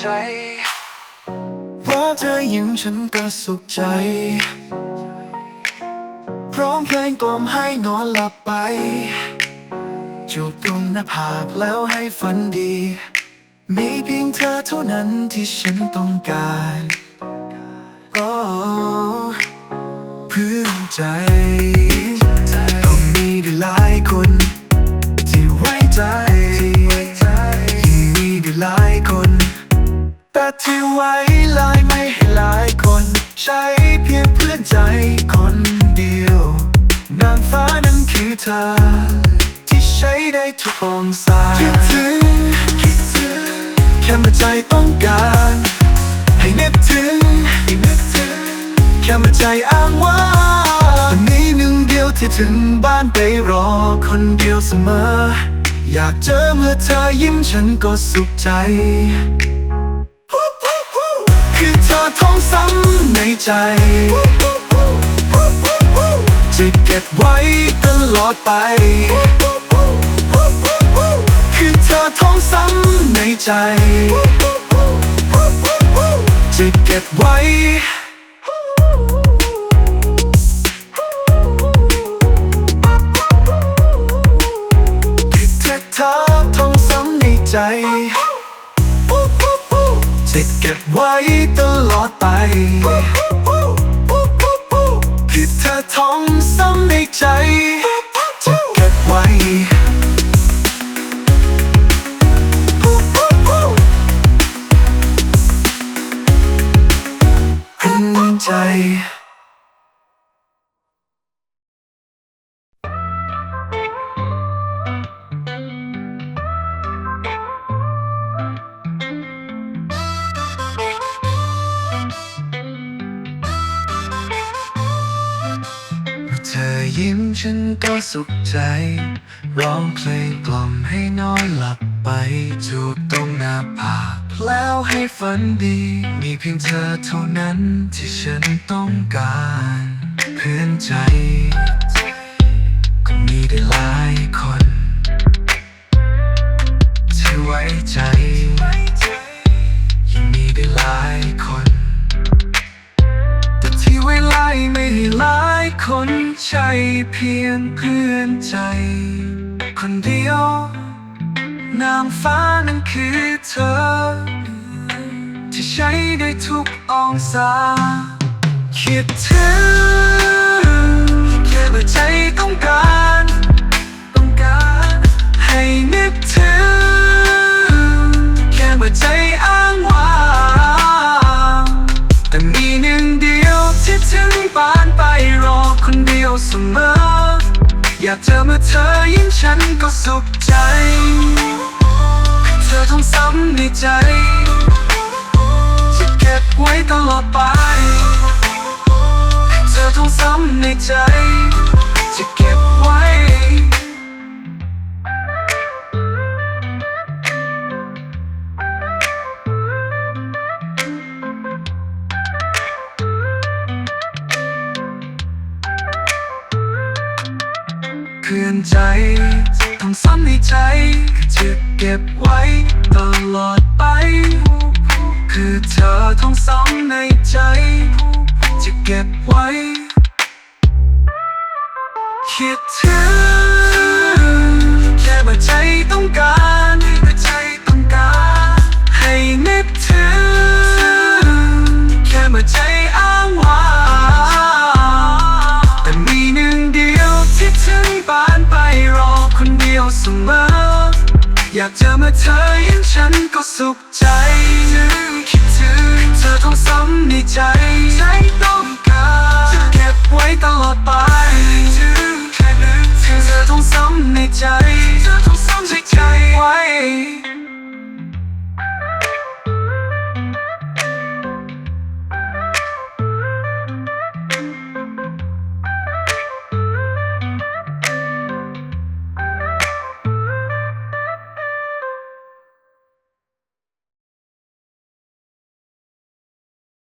ใจ เพราะเธอยิ้มฉันก็สุขใจ พร้อมเพลงกลอมให้นอนหลับไป จูบตรงหน้าผากแล้วให้ฝันดี มีเพียงเธอเท่านั้นที่ฉันต้องการ oh, พื้นใจ ธอที่ใช้ได้ทุกองศาคิดถึงคิดถึงแค่เมื่อใจต้องการ ให้นึกถึงให้นึกถึงแค่เมื่อใจอ้างว่าวันนี้หนึ่งเดียวที่ถึงบ้านไปรอคนเดียวเสมอ อยากเจอเมื่อเธอยิ้มฉันก็สุขใจคือเธอท่องซ้ำในใจจะเก็บไว้ ลอดไป คือเธอท่องซ้ำในใจ จะเก็บไว้คือเธอท่องซ้ำในใจจะเก็บไว้ตลอดไป ใจเธอยิ้มฉันก็สุขใจ ร้องเพลงกล่อมให้นอนหลับไปจูบตรงหน้าผาก แล้วให้ฝันดี มีเพียงเธอเท่านั้นที่ฉันต้องการ เพื่อนใจ ก็มีได้หลายคนที่ไว้ใจยังมีได้หลายคน แต่ที่ไว้ไล่ไม่ได้หลายคนใช่เพียงเพื่อนใจ คนเดียว นางฟ้านั้นคือเธอ ที่ใช้ได้ทุกองศา คิดถึงแค่เมื่อใจต้องการ ต้องการ ให้นึกถึงแค่เมื่อใจอ้างว้างแต่มีหนึ่งเดียวที่ถึงบานไปรอคนเดียวเสมอ อยากเจอเมื่อเธอยิ้มฉันก็สุขใจ เธอต้องซ้ำในใจ จะเก็บไว้ตลอดไปเธอต้องซ้ำในใจ จะเก็บไว้เพื่อนใจ ต้องซ้ำในใจจะเก็บไว้ตลอดไป คือเธอท้องซ้ำในใจ จะเก็บไว้ คิดถึงแค่ว่าใจต้องการ เดียวเสมออยากเจอเมื่อเธอเห็นฉันก็สุขใจถึงคิดถึงเธอท้องซ้ำในใจใจต้อง